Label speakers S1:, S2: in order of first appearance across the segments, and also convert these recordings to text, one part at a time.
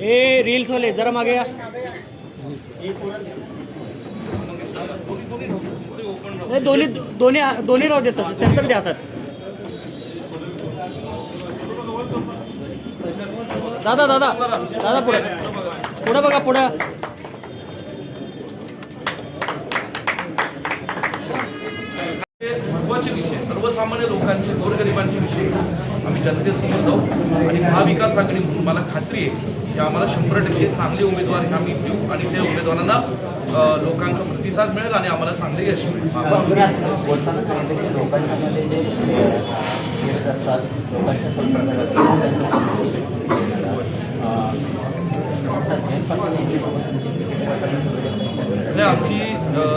S1: हे रील्स वाले जरा मागे या. नाही दोन्ही दोन्ही दोन्ही राहू देत तसं. त्यांचं बी हातात दादा दादा. दादा पुढे. पुढं बघा पुढं.
S2: महत्त्वाचे विषय सर्वसामान्य लोकांचे गोरगरिबांचे विषय आम्ही जनतेसमोर जाऊ. आणि महाविकास आघाडी म्हणून मला खात्री आहे की आम्हाला शंभर टक्के चांगले उमेदवार हे आम्ही देऊ आणि त्या उमेदवारांना लोकांचा प्रतिसाद मिळेल आणि आम्हाला चांगले यश मिळेल.
S3: लोकांच्या
S2: आमची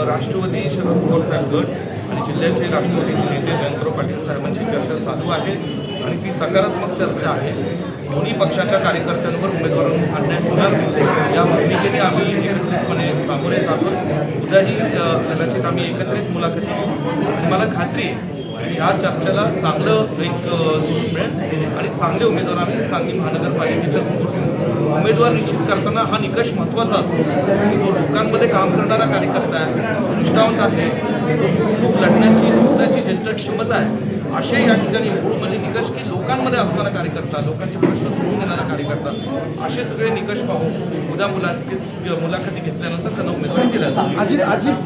S2: राष्ट्रवादी शरद पवार साहेब गट जिल्ह्याचे राष्ट्रवादीचे नेते जयंतराव पाटील साहेबांची चर्चा चालू आहे आणि ती सकारात्मक चर्चा आहे. दोन्ही पक्षाच्या कार्यकर्त्यांवर उमेदवार अन्याय होणार नाही. या भूमिकेने आम्ही एकत्रितपणे सामोरे जातो. उद्याही कदाचित आम्ही एकत्रित मुलाखती घेऊ. आणि मला खात्री आहे की ह्या चर्चेला चांगलं एक स्वरूप मिळेल. आणि चांगले उमेदवार आम्ही सांगली महानगरपालिकेच्या समोर ठेवू. उमेदवार निश्चित करताना हा निकष महत्त्वाचा असतो. की जो लोकांमध्ये काम करणारा कार्यकर्ता आहे जो निष्ठावंत आहे जो खूप लढण्याची लढण्याची ज्यांच्यात क्षमता आहे असे या ठिकाणी म्हणजे निकष की लोकांमध्ये असणारा कार्यकर्ता लोकांचे प्रश्न समजून घेणारा कार्यकर्ता असे सगळे निकष पाहून उद्या मुलाखती मुलाखती घेतल्यानंतर त्यांना उमेदवारी दिल्या जाईल
S4: अजित अजित.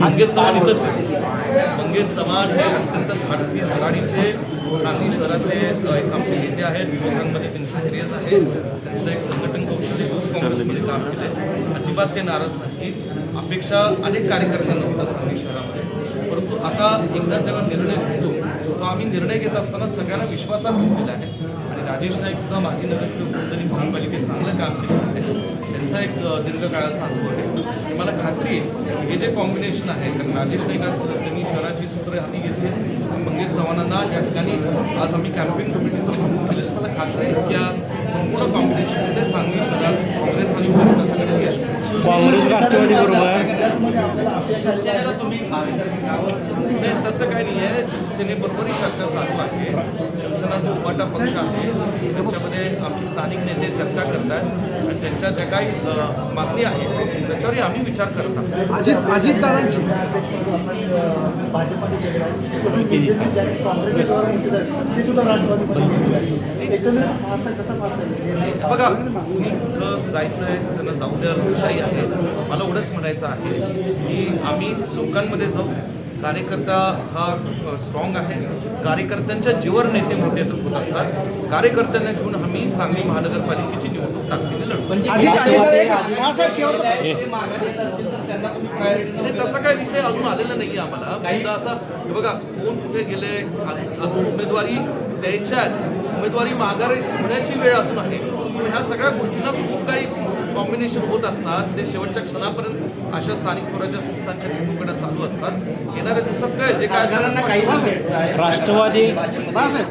S3: मंगेश चव्हाण यांच्यासोबत आहे.
S2: चव्हाण इथंच आहे चव्हाण हे अत्यंत धाडसी धडाडीचे सांगली शहरातले एक आमचे नेते आहेत. युवकांमध्ये त्यांचे सिरियस आहे त्यांचं एक संघटन कौशल्य युथ काँग्रेसमध्ये काम केले अजिबात ते नाराज नाही. अपेक्षा अनेक कार्यकर्त्यांना होत्या सांगली शहरामध्ये. परंतु आता एकदा जेव्हा निर्णय घेतो तो आम्ही निर्णय घेत असताना सगळ्यांना विश्वासात घेतलेला आहे. आणि राजेश नाईक सुद्धा माजी नगरसेवक म्हणून त्यांनी महापालिकेत चांगलं काम केलं आहे. त्यांचा एक दीर्घकाळाचा अनुभव आहे. मला खात्री आहे हे जे कॉम्बिनेशन आहे कारण राजेश नाईक त्यांनी शहराची सूत्र हाती घेतली मंगेश चव्हाणांना या ठिकाणी आज आम्ही कॅम्पेन कमिटीचं प्रमुख केलेलं मला खात्री आहे की या संपूर्ण कॉम्बिनेशनमध्ये सांगली शहरात काँग्रेस आणि महाविकास आघाडी यश
S1: काँग्रेस राष्ट्रवादी बरोबर
S2: नाही तसं काही नाही आहे. शिवसेनेबरोबरही चर्चा चालू आहे. शिवसेना जो उपाटा पक्ष आहे. त्याच्यामध्ये आमचे स्थानिक नेते चर्चा करतात आणि त्यांच्या ज्या काही मागणी आहे त्याच्यावरही आम्ही विचार करत आहोत.
S4: अजित अजित दादांची.
S2: बघा मी कुठं जायचं आहे त्यांना जाऊ द्या लोकशाही आहे. मला एवढंच म्हणायचं आहे की आम्ही लोकांमध्ये जाऊ कार्यकर्ता हा स्ट्रॉंग आहे. कार्यकर्त्यांच्या जीवर नेते मोठे तर होत असतात. कार्यकर्त्यांना घेऊन आम्ही सांगली महानगरपालिकेची निवडणूक ताकदीने लढू.
S4: अजित अजित दादा एक बाळासाहेब शेवटचा
S2: नाही तसा काही विषय अजून आलेला नाही आम्हाला. फक्त असा हे बघा कोण कुठे गेले अजून उमेदवारी द्यायच्या आहेत. उमेदवारी माघारी होण्याची वेळ अजून आहे. पण ह्या सगळ्या गोष्टींना खूप काही कॉम्बिनेशन होत असतात ते शेवटच्या क्षणापर्यंत अशा स्थानिक स्वराज्य संस्थांच्या निवडणुका चालू असतात. येणाऱ्या दिवसात कळेल जे काय
S1: राष्ट्रवादी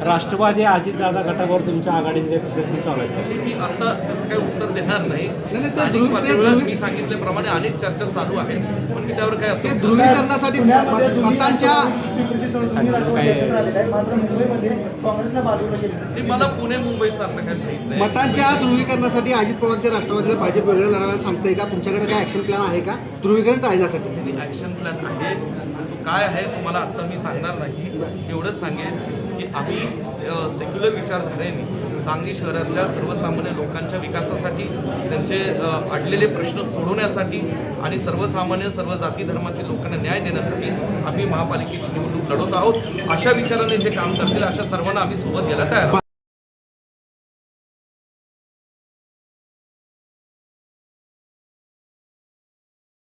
S1: राष्ट्रवादी अजितदादा गटावर तुमच्या आघाडीचे प्रयत्न चालू आहेत.
S2: मी आता त्याचं काही उत्तर देणार नाही. स्थानिक पातळीवर मी सांगितल्याप्रमाणे अनेक चर्चा चालू आहेत पण मी त्यावर काय
S4: ते ध्रुवीकरणासाठी मतांच्या
S2: मला पुणे मुंबईचा माहीत नाही.
S4: मतांच्या ध्रुवीकरणासाठी अजित पवारच्या राष्ट्रवादीला भाजप वेगळं लढायला सांगते का? तुमच्याकडे काय ॲक्शन प्लॅन आहे का? ध्रुवीकरण टाळण्यासाठी
S2: ॲक्शन प्लॅन आहे. तो काय आहे तुम्हाला आत्ता मी सांगणार नाही. एवढंच सांगेन की आम्ही सेक्युलर विचारधारेने सांगली शहरातल्या सर्वसामान्य लोकांच्या विकासासाठी त्यांचे अडलेले प्रश्न सोडवण्यासाठी आणि सर्वसामान्य सर्व जाती धर्मातील लोकांना न्याय देण्यासाठी आम्ही महापालिकेची निवडणूक लढवत आहोत. अशा विचाराने जे काम करतील अशा सर्वांना आम्ही सोबत घ्यायला तयार